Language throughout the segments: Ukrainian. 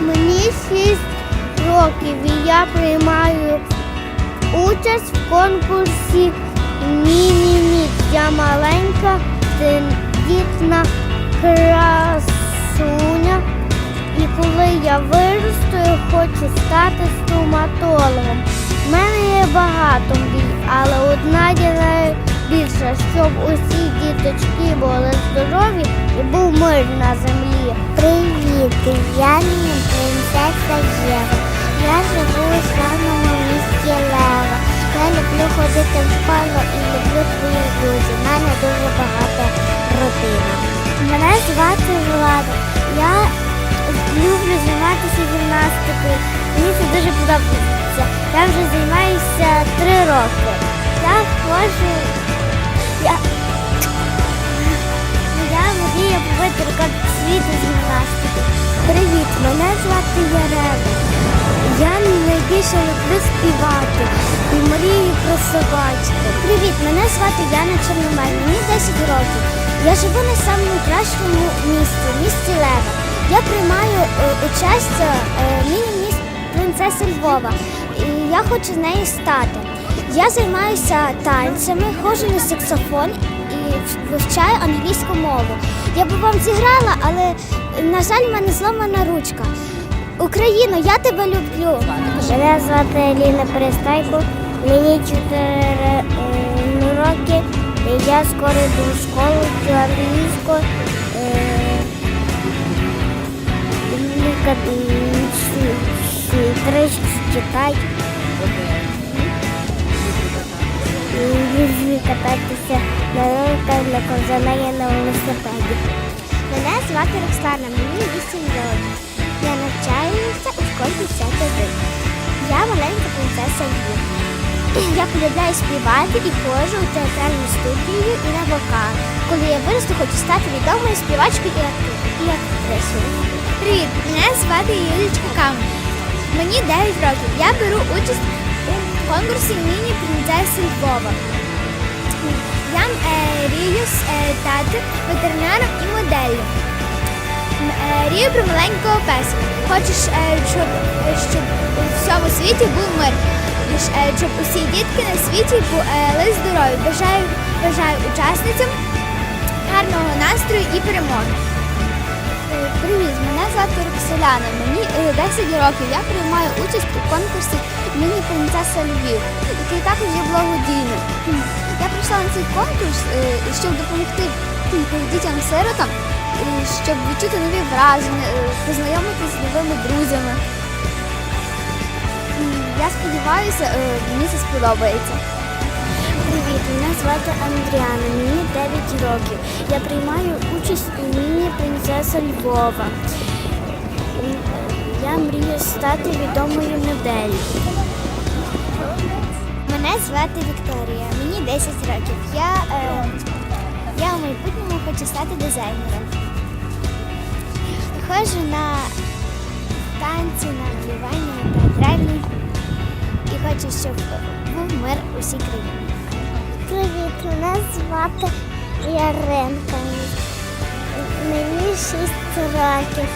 Мені 6 років і я приймаю участь в конкурсі Міні-Мікс. Я маленька, тендітна красуня. І коли я виросту, я хочу стати стоматологом. У мене є багато мрій, але одна є найбільша, щоб усі діточки були здорові і був мир на землі. Привіт, я принцеса Єва. Я живу у славному місті Лева. Я люблю ходити в школу і люблю своїх друзів. У мене дуже багата родина. Мене звати Влада. Я люблю займатися гімнастикою. Мені це дуже подобається. Я вже займаюся три роки. Я ходжу. Я, я мрію побити рекорд світу з гімнастики. Привіт, мене звати Ярена. Я найбільше люблю співати і мрію про собачку. Привіт, мене звати Яна Чорномай, мені 10 років. Я живу на самому кращому місці, місті Лева. Я приймаю е, участь е, міні-міс принцеси Львова. І я хочу з нею стати. Я займаюся танцями, ходжу на саксофон вивчаю англійську мову. Я б вам зіграла, але, на жаль, в мене зломана ручка. Україно, я тебе люблю. Мене звати Аліна Перестайко, мені 4 роки. Я скоро йду в школу вчу англійську. е, Тричі кататися на роликах, на ковзанах, на велосипеді. Мене звати Роксана, мені 8 років. Я навчаюся у школі 51. Я маленька принцеса Львів. Я полюбляю співати і ходжу у театральну студію і на вокал. Коли я виросту, хочу стати відомою співачкою і актрисою. Привіт, мене звати Юлічка Камер. Мені 9 років. Я беру участь у конкурсі Міні Принцеси Львова. Я е, мрію стати ветеринаром і моделлю. М- е, Мрію про маленького песика. Хочеш, е, щоб, щоб у всьому світі був мир. Е, щоб усі дітки на світі були здорові. Бажаю, бажаю учасницям гарного настрою і перемоги. Е, Привіт, мене звати Роксоляна. Мені е, 10 років. Я приймаю участь у конкурсі Міні Принцеса Львів, який також є благодійним. Цей конкурс, е, щоб допомогти дітям-сиротам, е, щоб відчути нові враження, е, познайомитися з новими друзями. Я сподіваюся, мені це сподобається. Привіт, мене звати Андріана, мені 9 років. Я приймаю участь у міні Принцеса Львова. Я мрію стати відомою моделлю. Мене звати Вікторія, мені 10 років. Я, е, я у майбутньому хочу стати дизайнером. Ходжу на танці, на малювання, на театральні і хочу, щоб був мир у всій країні. Привіт, мене звати Яринка. Мені 6 років.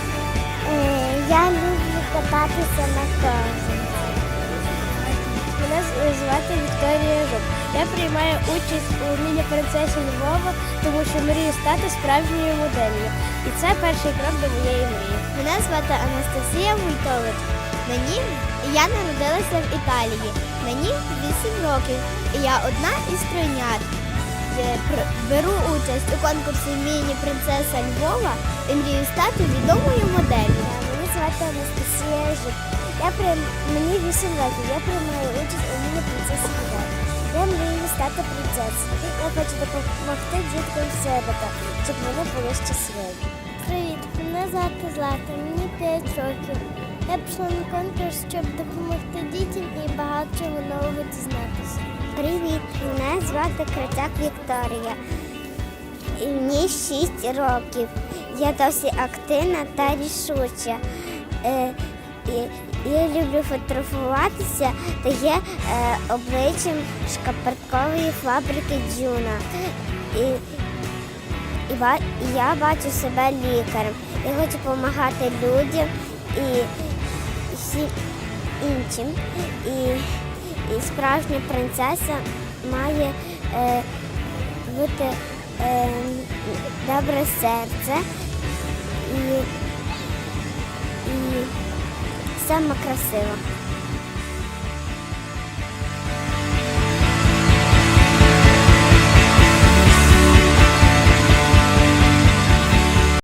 Е, Я люблю кататися на ковзанці. Мене звати Вікторія Жук. Я приймаю участь у міні-принцесі Львова, тому що мрію стати справжньою моделлю. І це перший крок до моєї мрії. Мене звати Анастасія Вуйтович. Мені я народилася в Італії. Мені 8 років. І я одна із тройнят. Беру участь у конкурсі Міні-принцеса Львова і мрію стати відомою моделлю. Звати Анастасія Жук. Я прийм... Мені 8 років. Я приймаю участь у міні принцесі Львова. Я мрію стати принцесою. Я хочу допомогти діткам сиротам, щоб вони були щасливі. Привіт, мене звати Злата, мені 5 років. Я пішла на конкурс, щоб допомогти дітям і багато чого нового дізнатися. Привіт, мене звати Крицак Вікторія. І мені 6 років. Я досі активна та рішуча. Е, я люблю фотографуватися та є е, обличчям шкаперткової фабрики Джуна. І, і, і я бачу себе лікарем. Я хочу допомагати людям і всім іншим. І, і справжня принцеса має е, бути е, добре серце і, і сама красива.